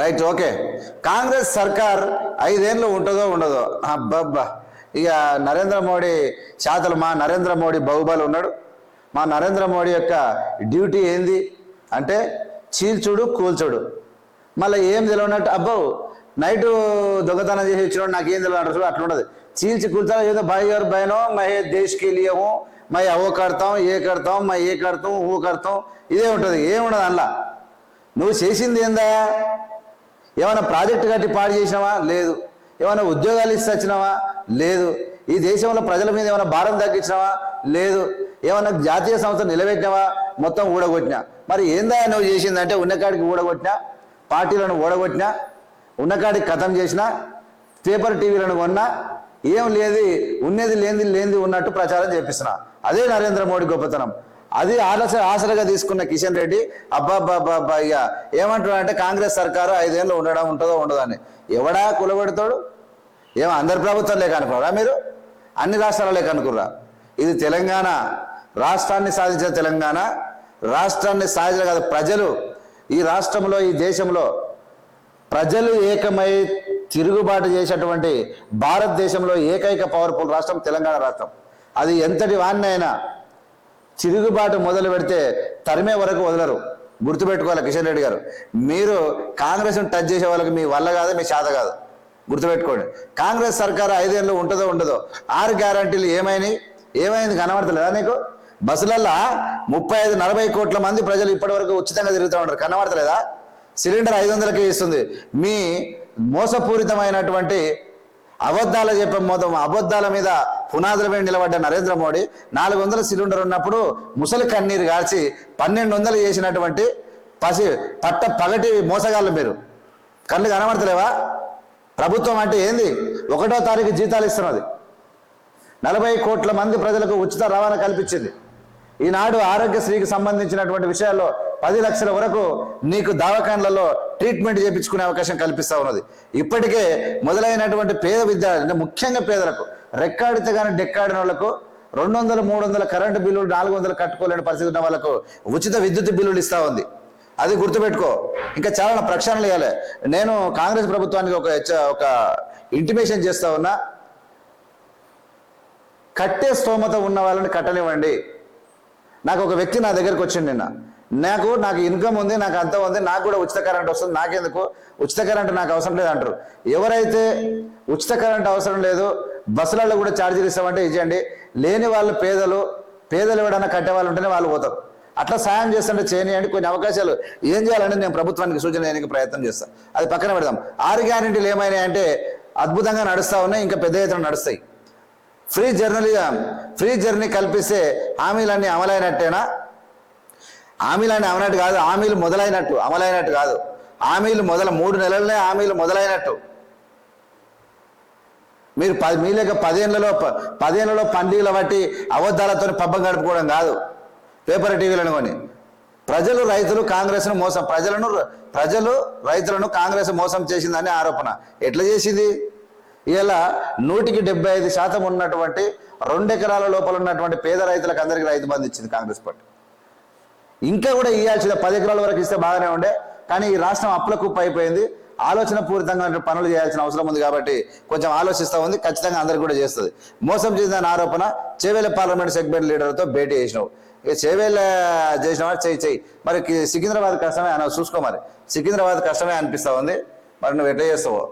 Right okay Congress సర్కార్ ఐదేళ్ళు ఉంటుందో ఉండదో? అబ్బబ్బా. ఇక నరేంద్ర మోడీ చేతలు. మా నరేంద్ర మోడీ బాహుబలి ఉన్నాడు. మా నరేంద్ర మోడీ యొక్క డ్యూటీ ఏంది? అంటే చీల్చుడు కూల్చుడు మళ్ళీ ఏం తెలియనట్టు అబ్బో నైటు దొంగతనం చేసి వచ్చినాడు నాకేం తెలియదు అట్లా ఉండదు చీల్చి కూల్చా ఏదో భయ గారు భయనో మై దేశ్కి లియము మై అవో కడతాం ఏ కడతాం మై ఏ కడతాం ఊ కడతాం ఇదే ఉంటుంది. ఏముండదు అందులో? నువ్వు చేసింది ఏందా? ఏమైనా ప్రాజెక్టు కట్టి పాడు చేసినావా? లేదు. ఏమైనా ఉద్యోగాలు ఇస్తే వచ్చినావా? లేదు. ఈ దేశంలో ప్రజల మీద ఏమైనా భారం తగ్గించినావా? లేదు. ఏమైనా జాతీయ సంస్థ నిలబెట్టినావా? మొత్తం ఊడగొట్టినా. మరి ఏందా నువ్వు చేసిందంటే ఉన్నకాడికి ఊడగొట్టినా? పార్టీలను ఊడగొట్టినా? ఉన్నకాడికి కథం చేసినా? పేపర్ టీవీలను కొన్నా? ఏం లేదు ఉన్నది లేనిది లేనిది ఉన్నట్టు ప్రచారం చేపిస్తున్నా. అదే నరేంద్ర మోడీ గొప్పతనం. అది ఆలోచన ఆసరగా తీసుకున్న కిషన్ రెడ్డి అబ్బా అబ్బా అబ్బా అబ్బా ఇక ఏమంటున్నా అంటే కాంగ్రెస్ సర్కారు ఐదేళ్ళు ఉండడం ఉంటుందో ఉండదని. ఎవడా కులబెడతాడు ఏమో అందరి ప్రభుత్వం లేక అనుకోరా మీరు? అన్ని రాష్ట్రాల లేక అనుకుర్రా ఇది తెలంగాణ రాష్ట్రాన్ని సాధించిన తెలంగాణ రాష్ట్రాన్ని సాధించిన కాదు ప్రజలు ఈ రాష్ట్రంలో ఈ దేశంలో ప్రజలు ఏకమై తిరుగుబాటు చేసేటువంటి భారతదేశంలో ఏకైక పవర్ఫుల్ రాష్ట్రం తెలంగాణ రాష్ట్రం. అది ఎంతటి వాన్నైనా తిరుగుబాటు మొదలు పెడితే తరిమే వరకు వదలరు. గుర్తుపెట్టుకోవాలి కిషన్ రెడ్డి గారు. మీరు కాంగ్రెస్ను టచ్ చేసే వాళ్ళకి మీ వల్ల కాదు మీ చేత కాదు. గుర్తుపెట్టుకోండి. కాంగ్రెస్ సర్కారు ఐదేళ్ళు ఉంటుందో ఉండదో ఆరు గ్యారంటీలు ఏమైనాయి? ఏమైంది? కనబడతలేదా నీకు? బస్సులల్లో ముప్పై ఐదు నలభై కోట్ల మంది ప్రజలు ఇప్పటివరకు ఉచితంగా తిరుగుతూ ఉంటారు కనబడతలేదా? సిలిండర్ ఐదు వందలకి ఇస్తుంది. మీ మోసపూరితమైనటువంటి అబద్ధాలు చెప్పే మొత్తం అబద్ధాల మీద పునాదులపై నిలబడ్డ నరేంద్ర మోడీ నాలుగు వందల సిలిండర్ ఉన్నప్పుడు ముసలి కన్నీరు గార్చి పన్నెండు వందలు చేసినటువంటి పసి పట్ట పగటి మోసగాళ్ళు మీరు. కళ్ళు కనబడతలేవా? ప్రభుత్వం అంటే ఏంది? ఒకటో తారీఖు జీతాలు ఇస్తున్నది. నలభై కోట్ల మంది ప్రజలకు ఉచిత రవాణా కల్పించింది. ఈనాడు ఆరోగ్యశ్రీకి సంబంధించినటువంటి విషయాల్లో పది లక్షల వరకు నీకు దవాఖాన్లలో ట్రీట్మెంట్ చేయించుకునే అవకాశం కల్పిస్తూ ఉన్నది. ఇప్పటికే మొదలైనటువంటి పేద విద్యార్థులు ముఖ్యంగా పేదలకు రెక్కాడితే కానీ డెక్కాడిన వాళ్ళకు రెండు వందలు మూడు వందల కరెంటు బిల్లులు నాలుగు వందలు కట్టుకోలేని పరిస్థితి ఉన్న వాళ్ళకు ఉచిత విద్యుత్ బిల్లులు ఇస్తా ఉంది. అది గుర్తుపెట్టుకో. ఇంకా చాలా ప్రక్షాళన ఇవ్వాలి నేను కాంగ్రెస్ ప్రభుత్వానికి ఒక ఒక ఇంటిమేషన్ చేస్తా ఉన్నా. కట్టే స్తోమత ఉన్న వాళ్ళని కట్టనివ్వండి. నాకు ఒక వ్యక్తి నా దగ్గరకు వచ్చింది నిన్న. నాకు నాకు ఇన్కమ్ ఉంది నాకు అంత ఉంది నాకు కూడా ఉచిత కరెంట్ వస్తుంది నాకెందుకు? ఉచిత కరెంట్ నాకు అవసరం లేదు అంటారు ఎవరైతే ఉచిత కరెంట్ అవసరం లేదు బస్సులలో కూడా ఛార్జీలు ఇస్తామంటే ఇచ్చేయండి లేని వాళ్ళు పేదలు పేదలు ఎవడన్నా కట్టే వాళ్ళు ఉంటేనే వాళ్ళు పోతారు. అట్లా సాయం చేస్తుంటే చేయనియండి కొన్ని అవకాశాలు. ఏం చేయాలని నేను ప్రభుత్వానికి సూచన చేయడానికి ప్రయత్నం చేస్తాను అది పక్కన పెడదాం. ఆరు గ్యారెంటీలు ఏమైనాయంటే అద్భుతంగా నడుస్తూ ఉన్నాయి ఇంకా పెద్ద ఎత్తున నడుస్తాయి. ఫ్రీ జర్నీ ఫ్రీ జర్నీ కల్పిస్తే హామీలన్నీ అమలైనట్టేనా? హామీలన్నీ అమలైనట్టు కాదు హామీలు మొదలైనట్టు అమలైనట్టు కాదు. హామీలు మొదల మూడు నెలలనే హామీలు మొదలైనట్టు. మీరు పది మీ లేక పదేళ్ళలో ప- పదేళ్ళలో పండుగల బట్టి అబద్ధాలతో పబ్బం గడుపుకోవడం కాదు. పేపర్ టీవీలను కొని ప్రజలు రైతులు కాంగ్రెస్ను మోసం ప్రజలను ప్రజలు రైతులను కాంగ్రెస్ మోసం చేసిందని ఆరోపణ. ఎట్లా చేసింది? ఇలా నూటికి డెబ్బై ఐదు శాతం ఉన్నటువంటి రెండు ఎకరాల లోపల ఉన్నటువంటి పేద రైతులకు అందరికీ రైతు బంధు ఇచ్చింది కాంగ్రెస్ పార్టీ. ఇంకా కూడా ఇవ్వాల్సిన పది ఎకరాల వరకు ఇస్తే బాగానే ఉండే. కానీ ఈ రాష్ట్రం అప్పుల కుప్ప అయిపోయింది. ఆలోచన పూరితంగా పనులు చేయాల్సిన అవసరం ఉంది కాబట్టి కొంచెం ఆలోచిస్తూ ఉంది. ఖచ్చితంగా అందరికి కూడా చేస్తుంది. మోసం చేసిన ఆరోపణ చేవేల పార్లమెంట్ సెగ్మెంట్ లీడర్తో భేటీ చేసినావు. ఇక చేవేల చేసిన వాడు చేయి చెయ్యి. మరి సికింద్రాబాద్ కష్టమే అని చూసుకో మరి. సికింద్రాబాద్ కష్టమే అనిపిస్తూ ఉంది. మరి నువ్వు ఎట్లా చేస్తావో?